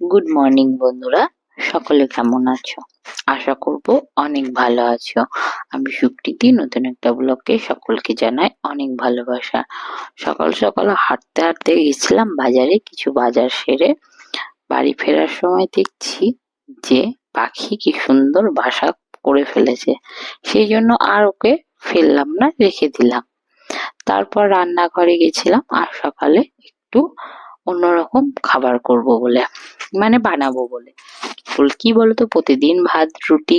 Good morning বন্ধুরা। সকলে কেমন আছো? আশা করব অনেক ভালো আছো। আমি সুপ্রীতি, নতুন একটা ব্লগে সকলকে জানাই অনেক ভালোবাসা। সকাল সকাল হাঁটতে হাঁটতে গেছিলাম বাজারে, কিছু বাজার সেরে বাড়ি ফেরার সময় দেখছি যে পাখি কি সুন্দর বাসা করে ফেলেছে। সেই জন্য আর ওকে ফেললাম না, রেখে দিলাম। তারপর রান্নাঘরে গেছিলাম আর সকালে একটু অন্যরকম খাবার করব বলে। মানে বানাবো বলে। কি বলতো, প্রতিদিন ভাত, রুটি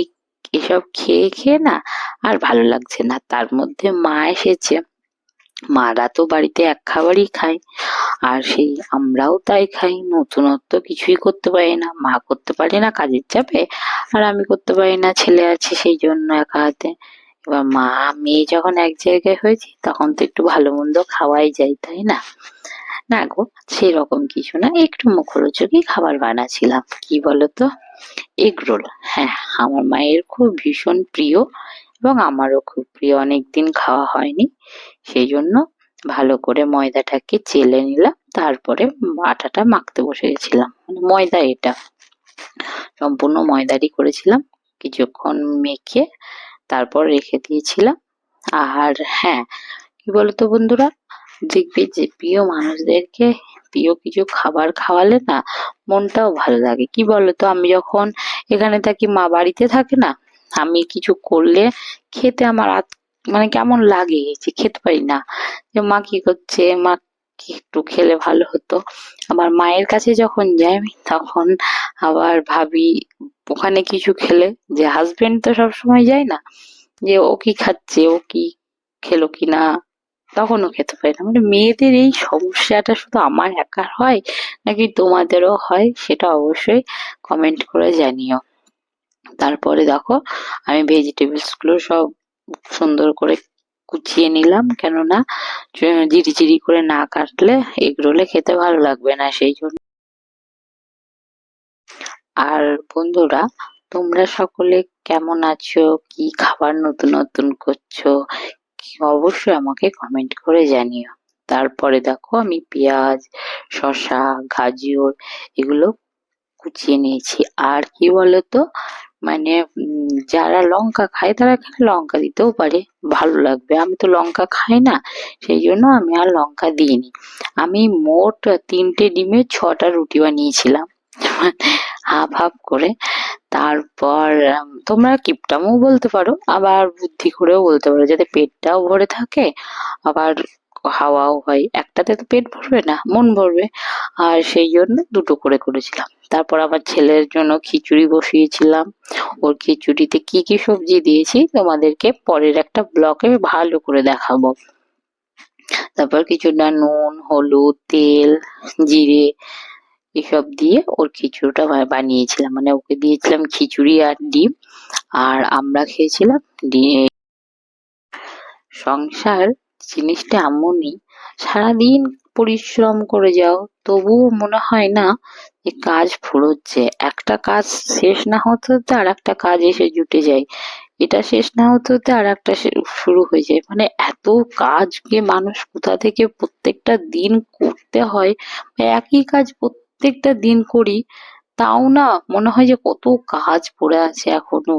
এসব খেয়ে খেয়ে না আর ভালো লাগছে না। তার মধ্যে মা এসেছে। মারা তো বাড়িতে এক খাবারই খায় আর সেই আমরাও তাই খাই। নতুনত্ব কিছুই করতে পারি না। মা করতে পারে না কাজের চাপে আর আমি করতে পারি না। ছেলে আছে সেই জন্য একা হাতে। এবার মা, মেয়ে যখন এক জায়গায় হয়েছি তখন তো একটু ভালো মন্দ খাওয়াই যায়, তাই না? না গো, সেরকম কিছু না। একটু মুখরোচকই খাবার বানাচ্ছিলাম কি বলতো? Egg roll. হ্যাঁ আমার মায়ের খুব ভীষণ প্রিয় এবং আমারও খুব প্রিয়, অনেকদিন খাওয়া হয়নি। সেই জন্য ভালো করে ময়দাটাকে চেলে নিলাম, তারপরে আটাটা মাখতে বসে গেছিলাম মানে ময়দা এটা। সম্পূর্ণ ময়দারই করেছিলাম, কিছুক্ষণ মেখে তারপর রেখে দিয়েছিলাম। আর হ্যাঁ কি বলতো বন্ধুরা? দেখবে যে প্রিয় মানুষদেরকে প্রিয় কিছু খাবার খাওয়ালে না মনটাও ভালো লাগে। কি বলতো? আমি যখন এখানে থাকি, মা বাড়িতে থাকে না, আমি কিছু করলে খেতে আমার মানে কেমন লাগে যে খেতে পারি না। যে মা কি করছে? মা একটু খেলে ভালো হতো? আবার মায়ের কাছে যখন যাই তখন আবার ভাবি, ওখানে কিছু খেলে, যে হাজবেন্ড তো সবসময় যায় না, যে ও কি খাচ্ছে? ও কি খেলো কি না তখনও খেতে পারি না। মানে মেয়েদের এই সমস্যাটা শুধু আমার একার হয় নাকি তোমাদেরও হয় সেটা অবশ্যই কমেন্ট করে জানিও। তারপরে দেখো, আমি ভেজিটেবলসগুলো সব সুন্দর করে কুচিয়ে নিলাম। কেননা জিরি জিরি করে না কাটলে এগরোলে খেতে ভালো লাগবে না সেই জন্য। আর বন্ধুরা, তোমরা সকলে কেমন আছো? কি খাবার নতুন নতুন করছ? অবশ্যই আমাকে কমেন্ট করে জানিও। তারপরে দেখো আমি পেঁয়াজ, শসা, গাজর এগুলো কুচিয়ে নিয়েছি। আর কি বলতো? মানে যারা লঙ্কা খায় তারা এখানে লঙ্কা দিতেও পারে, ভালো লাগবে। আমি তো লঙ্কা খাই না, সেই জন্য আমি আর লঙ্কা দিইনি। আমি মোট তিনটে ডিমে ছটা রুটি বানিয়েছিলাম। হাফ হাফ করে তারপর তোমরা কিপটামও বলতে পারো, আবার বুদ্ধি করেও বলতে পারো, যাতে পেটটাও ভরে থাকে, আবার হাওয়াও হয়। একটাতে তো পেট ভরবে না, মন ভরবে। আর সেই জন্য দুটো করে করেছিলাম। তারপর আমার ছেলের জন্য খিচুড়ি বসিয়েছিলাম। ওর খিচুড়িতে কি কি সবজি দিয়েছি, তোমাদেরকে পরের একটা ব্লকে ভালো করে দেখাবো। তারপর কিছুটা নুন, হলুদ, তেল, জিরে এসব দিয়ে ওর খিচুড়িটা বানিয়েছিলাম। মানে ওকে দিয়েছিলাম খিচুড়ি আর ডিম। আর আমরা খেয়েছিলাম সংসার জিনিসটা এমনই। সারাদিন পরিশ্রম করে যাও, তবুও মনে হয় না যে কাজ ফুরোচ্ছে। একটা কাজ শেষ না হতে হতে আর একটা কাজ এসে জুটে যায়। এটা শেষ না হতে হতে আর একটা শুরু হয়ে যায়। মানে এত কাজকে মানুষ কোথা থেকে প্রত্যেকটা দিন করতে হয়? একই কাজ প্রত্যেকটা দিন করি, তাও না মনে হয় যে কত কাজ পড়ে আছে এখনও।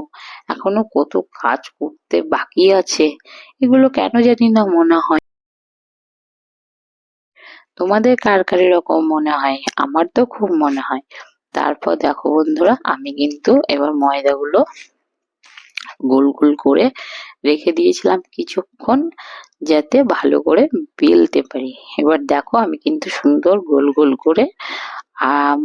এখনও কত কাজ করতে বাকি আছে। এগুলো কেন জানি না মনে হয়। তোমাদের কার কার এরকম মনে হয়? আমার তো খুব মনে হয়। তারপর দেখো বন্ধুরা, আমি কিন্তু এবার ময়দাগুলো গোল গোল করে রেখে দিয়েছিলাম কিছুক্ষণ যাতে ভালো করে বেলতে পারি। এবার দেখো আমি কিন্তু সুন্দর গোল গোল করে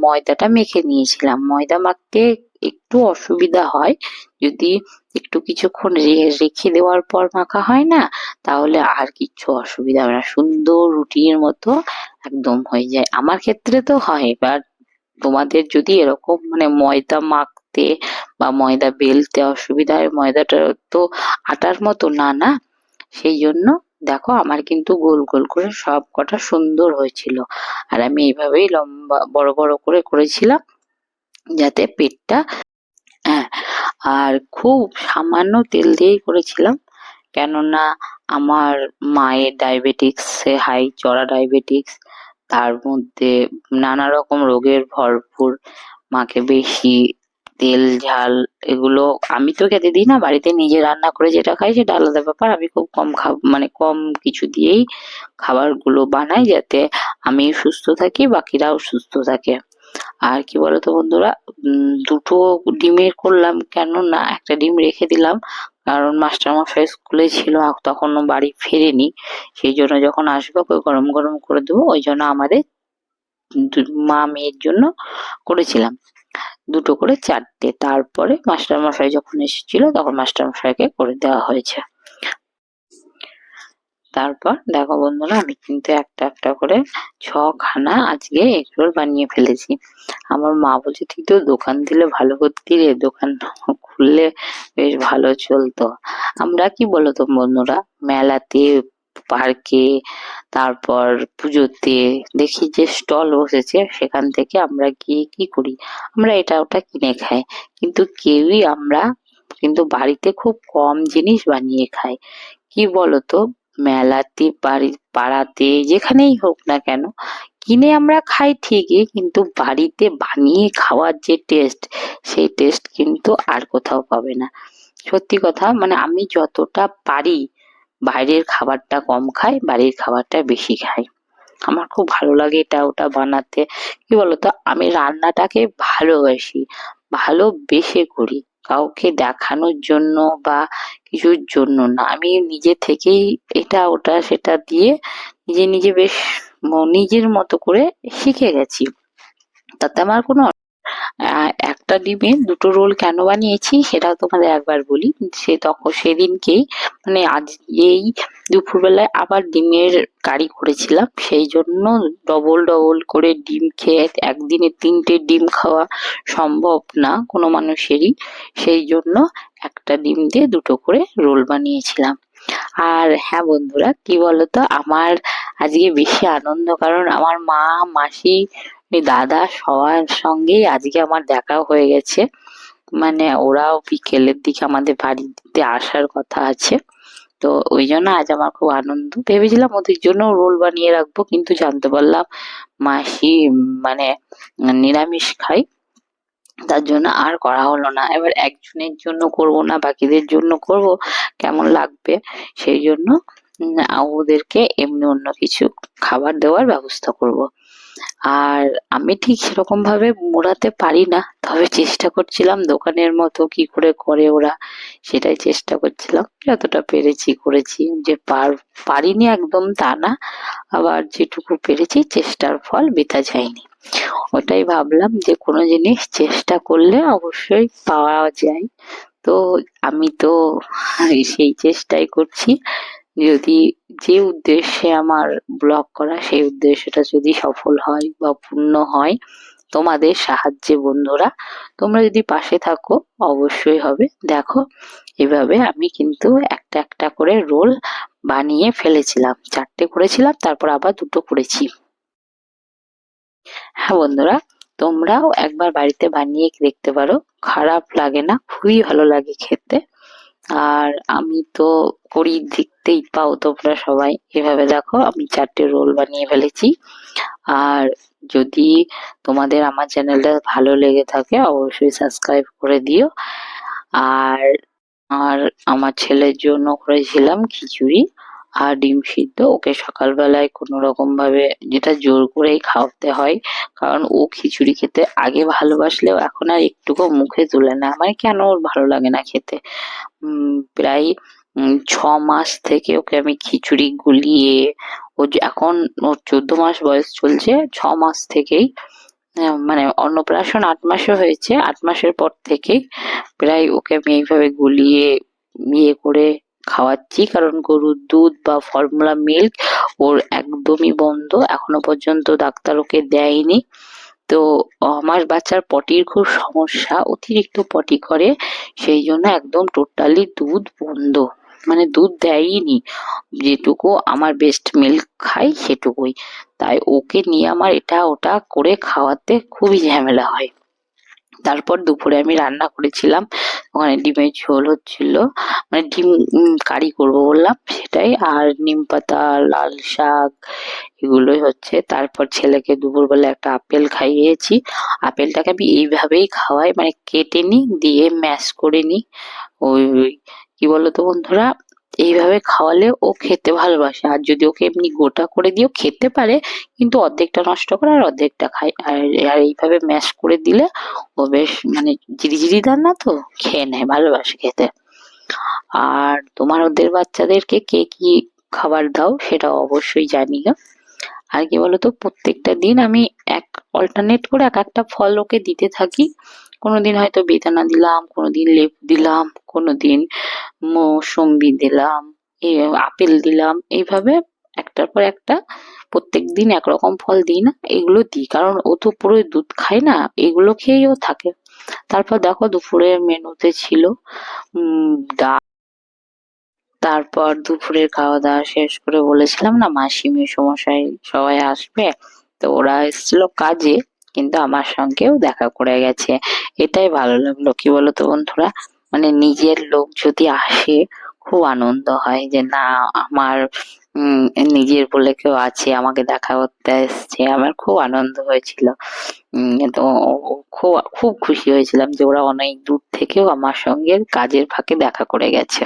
ময়দাটা মেখে নিয়েছিলাম। ময়দা মাখতে একটু অসুবিধা হয়। যদি একটু কিছুক্ষণ রেখে দেওয়ার পর মাখা হয় না, তাহলে আর কিচ্ছু অসুবিধা হবে না। সুন্দর রুটির মতো একদম হয়ে যায়। আমার ক্ষেত্রে তো হয় এবার তোমাদের যদি এরকম মানে ময়দা মাখতে বা ময়দা বেলতে অসুবিধা হয়, ময়দাটা তো আটার মতো না না? সেই জন্য দেখো আমার কিন্তু গোল গোল করে সব কটা সুন্দর হয়েছিল। আর আমি এইভাবেই লম্বা, বড় বড় করে করেছিলাম যাতে পেটটা হ্যাঁ আর খুব সামান্য তেল দিয়েই করেছিলাম। কেননা আমার মায়ের ডায়াবেটিক্স হাই চড়া ডায়াবেটিক্স তার মধ্যে নানা রকম রোগের ভরপুর, মাকে বেশি তেল, ঝাল এগুলো আমি তো খেতে দিই না। বাড়িতে নিজে রান্না করে যেটা খাই সেটা আলাদা ব্যাপার। আমি খুব কম খাব মানে কম কিছু দিয়েই খাবারগুলো বানাই যাতে আমি সুস্থ থাকি, বাকিরাও সুস্থ থাকে। আর কি বলতো বন্ধুরা দুটো ডিমের করলাম কেন না, একটা ডিম রেখে দিলাম। কারণ মাস্টারমশাই স্কুলে ছিল, তখনও বাড়ি ফেরেনি। সেই জন্য যখন আসবে, ওকে গরম গরম করে দেবো। ওই জন্য আমাদের মা মেয়ের জন্য করেছিলাম। দুটো করে চারটে। তারপরে মাস্টারমশাই যখন এসেছিল, তখন মাস্টারমশাইকে করে দেওয়া হয়েছে। তারপর দেখো বন্ধুরা, আমি কিন্তু একটা একটা করে ছখানা আজকে এগরোল বানিয়ে ফেলেছি। আমার মা বলছে, তুই তো দোকান দিলে ভালো করতি রে, দোকান খুললে বেশ ভালো চলতো। আমরা কি বলতো বন্ধুরা, মেলাতে পার্কে, তারপর পুজোতে দেখি যে স্টল বসেছে, সেখান থেকে আমরা গিয়ে কি করি? আমরা এটা ওটা কিনে খাই। কিন্তু কেউই আমরা কিন্তু বাড়িতে খুব কম জিনিস বানিয়ে খাই। কি বলতো? মেলাতে, বাড়ি, পাড়াতে, যেখানেই হোক না কেন, কিনে আমরা খাই ঠিকই, কিন্তু বাড়িতে বানিয়ে খাওয়ার যে টেস্ট সেই টেস্ট কিন্তু আর কোথাও পাবে না। সত্যি কথা মানে আমি যতটা পারি বাইরের খাবারটা কম খাই বাড়ির খাবারটা বেশি খাই আমার খুব ভালো লাগে এটা ওটা বানাতে। কি বলতো? আমি রান্নাটাকে ভালোবাসি, ভালোবেসে করি। কাউকে দেখানোর জন্য বা কিছুর জন্য না। আমি নিজে থেকেই এটা, ওটা, সেটা দিয়ে নিজে নিজে বেশ নিজের মতো করে শিখে গেছি। তাতে আমার কোনো একটা ডিমে দুটো রোল কেন বানিয়েছি সেটাও তোমাদের একবার বলি। সে তখন সেদিনকেই মানে আজ এই দুপুরবেলায় আবার ডিমের কারি করেছিলাম। সেই জন্য ডবল ডবল করে ডিম খেয়ে একদিনে তিনটে ডিম খাওয়া সম্ভব না কোনো মানুষেরই। সেই জন্য একটা ডিম দিয়ে দুটো করে রোল বানিয়েছিলাম। আর হ্যাঁ বন্ধুরা, কি বলতো? আমার আজকে বেশি আনন্দ কারণ আমার মা, মাসি দাদা সবার সঙ্গেই আজকে আমার দেখা হয়ে গেছে। মানে ওরাও বিকেলের দিকে আমাদের বাড়িতে আসার কথা আছে। তো ওই জন্য আজ আমার খুব আনন্দ। ভেবেছিলাম ওদের জন্য রোল বানিয়ে রাখব, কিন্তু জানতে পারলাম মাসি মানে নিরামিষ খাই তার জন্য আর করা হলো না। এবার একজনের জন্য করব না, বাকিদের জন্য করব, কেমন লাগবে? সেই জন্য ওদেরকে এমনি অন্য কিছু খাবার দেওয়ার ব্যবস্থা করব। আর আমি ঠিক সেরকম ভাবে মোড়াতে পারি না। তবে চেষ্টা করছিলাম দোকানের মতো কি করে করে ওরা, সেটাই চেষ্টা করছিলাম। যতটা পেরেছি করেছি। যে পার, পারিনি একদম তা না। আবার যেটুকু পেরেছি চেষ্টার ফল বৃথা যায়নি। ওটাই ভাবলাম যে কোনো জিনিস চেষ্টা করলে অবশ্যই পাওয়া যায়। তো আমি তো সেই চেষ্টাই করছি। যদি, যে উদ্দেশ্যে আমার ব্লগ করা, সেই উদ্দেশ্যটা যদি সফল হয় বা পূর্ণ হয় তোমাদের সাহায্যে বন্ধুরা, তোমরা যদি পাশে থাকো, অবশ্যই হবে। দেখো, এভাবে আমি কিন্তু একটা একটা করে রোল বানিয়ে ফেলেছিলাম। চারটে করেছিলাম, তারপর আবার দুটো করেছি। হ্যাঁ বন্ধুরা, তোমরাও একবার বাড়িতে বানিয়ে দেখতে পারো। খারাপ লাগে না, খুবই ভালো লাগে খেতে। আর আমি তো করি দেখতেই পাও তোমরা সবাই। এভাবে দেখো, আমি চারটে রোল বানিয়ে ফেলেছি। আর যদি তোমাদের আমার চ্যানেলটা ভালো লেগে থাকে, অবশ্যই সাবস্ক্রাইব করে দিও। আর আর আমার ছেলের জন্য করেছিলাম খিচুড়ি আর ডিম সিদ্ধ। ওকে সকালবেলায় কোনো রকম ভাবে যেটা জোর করেই খাওয়াতে হয়, কারণ ও খিচুড়ি খেতে আগে ভালোবাসলেও এখন আর একটুকু মুখে তুলে না। মানে কেন ওর ভালো লাগে না খেতে? প্রায় ছ মাস থেকে ওকে আমি খিচুড়ি গুলিয়ে, ও এখন ওর চোদ্দ মাস বয়স চলছে, ছ মাস থেকেই মানে অন্নপ্রাশন আট মাসে হয়েছে, আট মাসের পর থেকেই প্রায় ওকে আমি এইভাবে গুলিয়ে ইয়ে করে খাওয়াচ্ছি। কারণ গরুর দুধ বা ফর্মুলা মিল্ক ওর একদমই বন্ধ। এখনও পর্যন্ত ডাক্তার ওকে দেয়নি। তো আমার বাচ্চার পটির খুব সমস্যা, অতিরিক্ত পটি করে, সেই জন্য একদম টোটালি দুধ বন্ধ। মানে দুধ দেয়নি যেটুকু আমার বেস্ট মিল্ক খাই সেটুকুই। তাই ওকে নিয়ে আমার এটা ওটা করে খাওয়াতে খুবই ঝামেলা হয়। তারপর দুপুরে আমি রান্না করেছিলাম। ওখানে ডিমের ঝোল হচ্ছিল। মানে ডিম কারি করব বললাম সেটাই। আর নিম পাতা, লাল শাক এগুলোই হচ্ছে। তারপর ছেলেকে দুপুরবেলা একটা আপেল খাইয়েছি। আপেলটাকে আমি এইভাবেই খাওয়াই। মানে কেটে নিই, দিয়ে ম্যাশ করে নিই। ওই, কি বলতো বন্ধুরা? এইভাবে খাওয়ালে ও খেতে ভালোবাসে। আর যদি ওকে এমনি গোটা করে দিও খেতে পারে, কিন্তু অর্ধেকটা নষ্ট করে আর অর্ধেকটা খায়। আর আর এইভাবে ম্যাশ করে দিলে ও বেশ মানে জিরিজিরি রান্না তো, খেয়ে নেয়, ভালোবাসে খেতে। আর তোমার ওদের বাচ্চাদেরকে কে কি খাবার দাও সেটা অবশ্যই জানিও আর কি বলতো, প্রত্যেকটা দিন আমি এক অল্টারনেট করে এক একটা ফল ওকে দিতে থাকি। কোনোদিন হয়তো বেদানা দিলাম, কোনোদিন লেবু দিলাম, কোনোদিন মৌসম্বি দিলাম আপেল দিলাম। এইভাবে একটার পর একটা প্রত্যেক দিন একরকম ফল দিই না, এগুলো দিই। কারণ ও তো পুরো দুধ খায় না, এগুলো খেয়েই ও থাকে। তারপর দেখো দুপুরের মেনুতে ছিল ডাল। তারপর দুপুরের খাওয়া দাওয়া শেষ করে বলেছিলাম না মাসি মেসোমশাই, সবাই আসবে। তো ওরা এসেছিল কাজে। কিন্তু আমার সঙ্গেও দেখা করে গেছে। এটাই ভালো লাগল। কি বলতো বন্ধুরা? মানে নিজের লোক যদি আসে, খুব আনন্দ হয় যে, না, আমার নিজের বলে কেউ আছে, আমাকে দেখা করতে এসছে। আমার খুব আনন্দ হয়েছিল। তো খুব খুব খুশি হয়েছিলাম যে ওরা অনেক দূর থেকেও আমার সঙ্গে কাজের ফাঁকে দেখা করে গেছে।